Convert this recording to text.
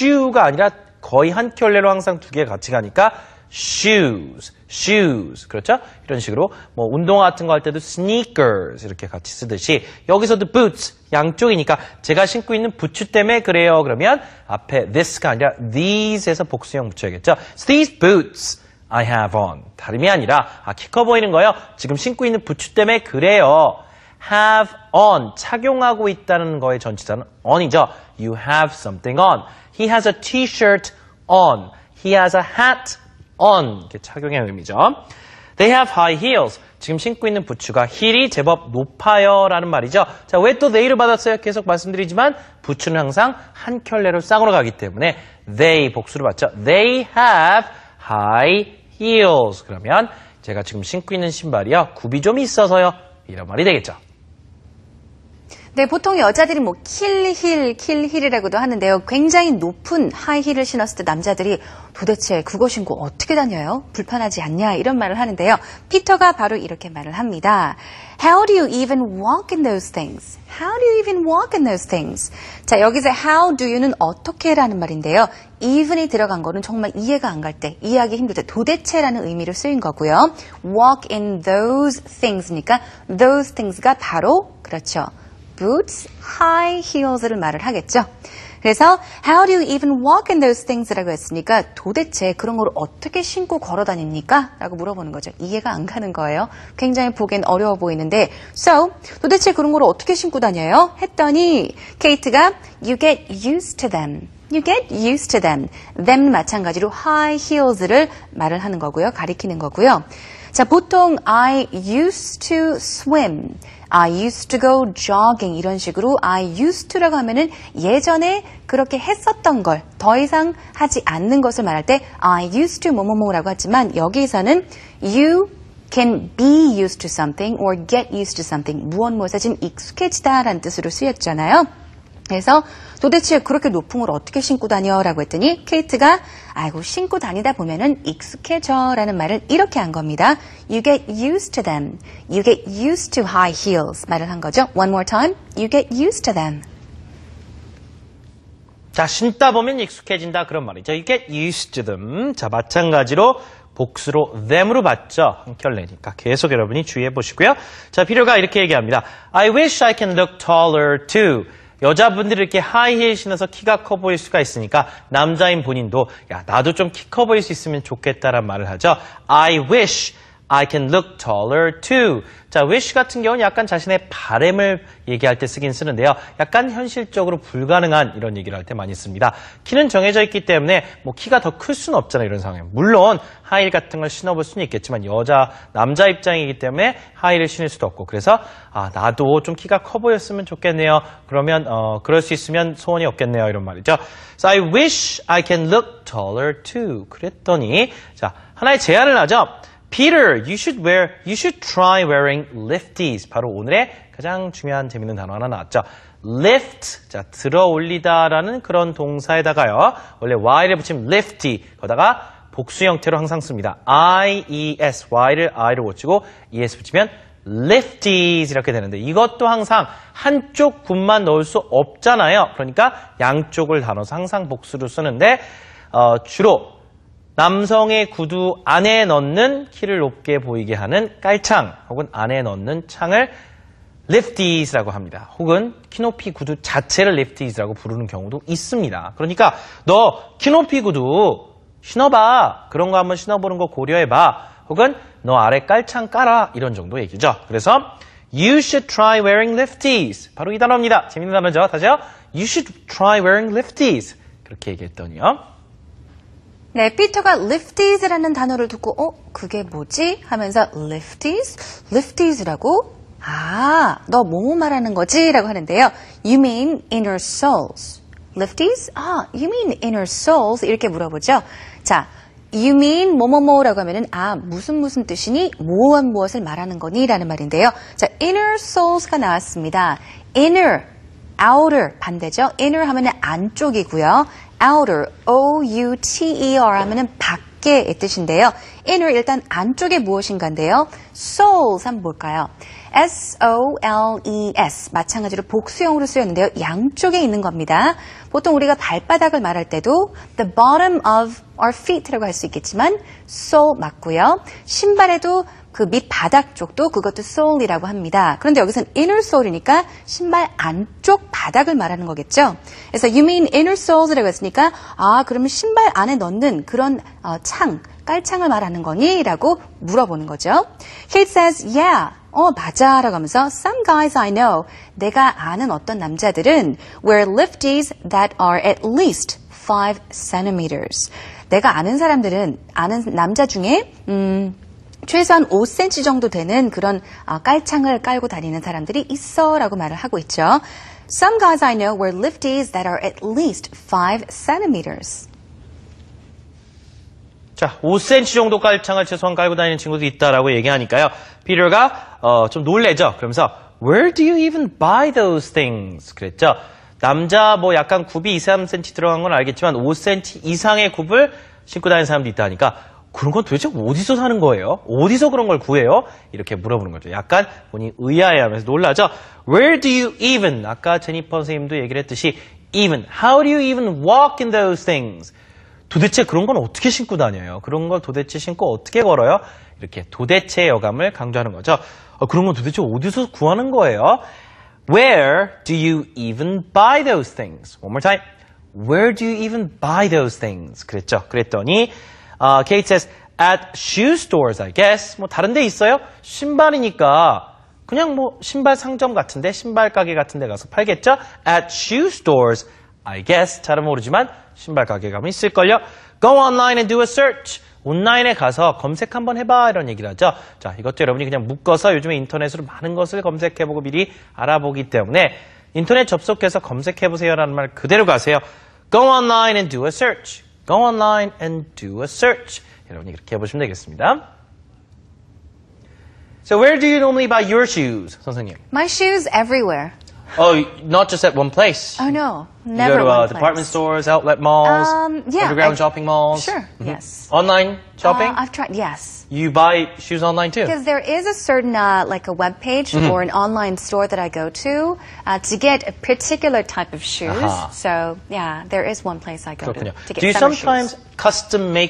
shoe가 아니라 거의 한 켤레로 항상 두 개 같이 가니까 shoes, shoes. 그렇죠? 이런 식으로 뭐 운동화 같은 거 할 때도 sneakers 이렇게 같이 쓰듯이 여기서도 boots 양쪽이니까 제가 신고 있는 부츠 때문에 그래요. 그러면 앞에 this가 아니라 these에서 복수형 붙여야겠죠. These boots I have on. 다름이 아니라 아, 키 커 보이는 거요. 지금 신고 있는 부츠 때문에 그래요. Have on 착용하고 있다는 거의 전치사는 on이죠. You have something on. He has a t-shirt on. He has a hat on. 이렇게 착용의 의미죠. They have high heels. 지금 신고 있는 부츠가 힐이 제법 높아요 라는 말이죠. 자, 왜 또 they를 받았어요? 계속 말씀드리지만 부츠는 항상 한 켤레로 쌍으로 가기 때문에 they 복수를 받죠. They have high heels. 그러면 제가 지금 신고 있는 신발이요. 굽이 좀 있어서요. 이런 말이 되겠죠. 네, 보통 여자들이 뭐 킬힐, 킬힐이라고도 하는데요. 굉장히 높은 하이힐을 신었을 때 남자들이 도대체 그거 신고 어떻게 다녀요? 불편하지 않냐? 이런 말을 하는데요. 피터가 바로 이렇게 말을 합니다. How do you even walk in those things? How do you even walk in those things? 자, 여기서 how do you는 어떻게 라는 말인데요. even이 들어간 거는 정말 이해가 안 갈 때, 이해하기 힘들 때 도대체라는 의미로 쓰인 거고요. walk in those things니까 those things가 바로 그렇죠. Boots, high heels를 말을 하겠죠. 그래서 how do you even walk in those things라고 했으니까 도대체 그런 걸 어떻게 신고 걸어 다닙니까? 라고 물어보는 거죠. 이해가 안 가는 거예요. 굉장히 보기엔 어려워 보이는데 so 도대체 그런 걸 어떻게 신고 다녀요? 했더니 케이트가 you get used to them. You get used to them. them 마찬가지로 high heels를 말을 하는 거고요. 가리키는 거고요. 자, 보통 I used to swim. I used to go jogging 이런 식으로 I used to라고 하면은 예전에 그렇게 했었던 걸 더 이상 하지 않는 것을 말할 때 I used to 뭐뭐뭐라고 하지만 여기에서는 you can be used to something or get used to something 무엇 무엇에 좀 익숙해지다라는 뜻으로 쓰였잖아요. 그래서 도대체 그렇게 높은 걸 어떻게 신고 다녀? 라고 했더니 케이트가 아이고 신고 다니다 보면은 익숙해져 라는 말을 이렇게 한 겁니다. You get used to them. You get used to high heels 말을 한 거죠. One more time. You get used to them. 자, 신다 보면 익숙해진다 그런 말이죠. You get used to them. 자, 마찬가지로 복수로 them으로 받죠. 한 켤레니까 계속 여러분이 주의해 보시고요. 자, 필요가 이렇게 얘기합니다. I wish I can look taller too. 여자분들이 이렇게 하이힐 신어서 키가 커 보일 수가 있으니까 남자인 본인도 야 나도 좀 키 커 보일 수 있으면 좋겠다란 말을 하죠. I wish I can look taller too. 자, wish 같은 경우는 약간 자신의 바램을 얘기할 때 쓰긴 쓰는데요. 약간 현실적으로 불가능한 이런 얘기를 할 때 많이 씁니다. 키는 정해져 있기 때문에 뭐 키가 더 클 수는 없잖아요. 이런 상황에. 물론 하이힐 같은 걸 신어볼 수는 있겠지만 여자, 남자 입장이기 때문에 하이힐을 신을 수도 없고 그래서 아, 나도 좀 키가 커 보였으면 좋겠네요. 그러면 어, 그럴 수 있으면 소원이 없겠네요. 이런 말이죠. So I wish I can look taller too. 그랬더니 자, 하나의 제안을 하죠. Peter, you should wear, you should try wearing lifties. 바로 오늘의 가장 중요한 재밌는 단어 하나 나왔죠. lift, 자, 들어 올리다라는 그런 동사에다가요. 원래 y를 붙이면 lifty, 거다가 복수 형태로 항상 씁니다. I-E-S, y를 i를 고치고 es 붙이면 lifties 이렇게 되는데 이것도 항상 한쪽 군만 넣을 수 없잖아요. 그러니까 양쪽을 나눠서 항상 복수로 쓰는데 어, 주로 남성의 구두 안에 넣는 키를 높게 보이게 하는 깔창 혹은 안에 넣는 창을 lifties라고 합니다. 혹은 키높이 구두 자체를 lifties라고 부르는 경우도 있습니다. 그러니까 너 키높이 구두 신어봐. 그런 거 한번 신어보는 거 고려해봐. 혹은 너 아래 깔창 깔아. 이런 정도 얘기죠. 그래서 You should try wearing lifties. 바로 이 단어입니다. 재밌는 단어죠. 다시요. You should try wearing lifties. 그렇게 얘기했더니요. 네, 피터가 lifties라는 단어를 듣고 어, 그게 뭐지? 하면서 lifties? lifties라고? 아, 너 뭐뭐 말하는 거지? 라고 하는데요. You mean inner souls. lifties? 아, you mean inner souls? 이렇게 물어보죠. 자, you mean 뭐뭐뭐라고 하면은 아, 무슨 무슨 뜻이니? 무엇 무엇을 말하는 거니? 라는 말인데요. 자, inner souls가 나왔습니다. inner, outer 반대죠. inner 하면은 안쪽이고요. outer, O-U-T-E-R 하면은 밖에의 뜻인데요. inner 일단 안쪽에 무엇인가인데요. souls 한번 볼까요? S-O-L-E-S. 마찬가지로 복수형으로 쓰였는데요. 양쪽에 있는 겁니다. 보통 우리가 발바닥을 말할 때도 the bottom of our feet라고 할 수 있겠지만 sole 맞고요. 신발에도 그 밑바닥 쪽도 그것도 sole이라고 합니다. 그런데 여기서는 inner sole이니까 신발 안쪽 바닥을 말하는 거겠죠. 그래서 you mean inner soles라고 했으니까 아 그러면 신발 안에 넣는 그런 어, 창, 깔창을 말하는 거니? 라고 물어보는 거죠. Kate says, yeah. 어, 맞아. 라고 하면서 Some guys I know. 내가 아는 어떤 남자들은 wear lifties that are at least 5 centimeters. 내가 아는 사람들은 아는 남자 중에 음 최소한 5cm 정도 되는 그런 어, 깔창을 깔고 다니는 사람들이 있어라고 말을 하고 있죠. Some guys I know wear lifties that are at least 5 centimeters. 자, 5cm 정도 깔창을 최소한 깔고 다니는 친구도 있다라고 얘기하니까요. 피터가 어, 좀 놀래죠. 그러면서 Where do you even buy those things? 그랬죠. 남자 뭐 약간 굽이 2, 3cm 들어간 건 알겠지만 5cm 이상의 굽을 신고 다니는 사람도 있다 하니까 그런 건 도대체 어디서 사는 거예요? 어디서 그런 걸 구해요? 이렇게 물어보는 거죠. 약간 본인이 의아해하면서 놀라죠. Where do you even? 아까 제니퍼 선생님도 얘기를 했듯이 even. How do you even walk in those things? 도대체 그런 건 어떻게 신고 다녀요? 그런 걸 도대체 신고 어떻게 걸어요? 이렇게 도대체 여감을 강조하는 거죠. 어, 그런 건 도대체 어디서 구하는 거예요? Where do you even buy those things? One more time. Where do you even buy those things? 그랬죠. 그랬더니 어, Kate says at shoe stores, I guess. 뭐 다른 데 있어요? 신발이니까 그냥 뭐 신발 상점 같은데 신발 가게 같은 데 가서 팔겠죠? At shoe stores, I guess. 잘은 모르지만 신발 가게 가면 있을걸요? Go online and do a search. 온라인에 가서 검색 한번 해봐 이런 얘기를 하죠. 자, 이것도 여러분이 그냥 묶어서 요즘에 인터넷으로 많은 것을 검색해보고 미리 알아보기 때문에 인터넷 접속해서 검색해보세요라는 말 그대로 가세요. Go online and do a search. Go online and do a search. 여러분이 그렇게 해보시면 되겠습니다. So where do you normally buy your shoes, 선생님? My shoes everywhere. Oh, not just at one place. Oh no, You never go to uh, one department place. stores, outlet malls, Um, yeah, underground I- shopping malls. Sure, yes. Online shopping? Uh, I've tried. Yes. you buy shoes online too. Because there is a certain, uh, like a web page Mm-hmm. or an online store that I go to uh, to get a particular type of shoes. Aha. So yeah, there is one place I go 그렇군요. to to get Do you summer sometimes shoes. custom make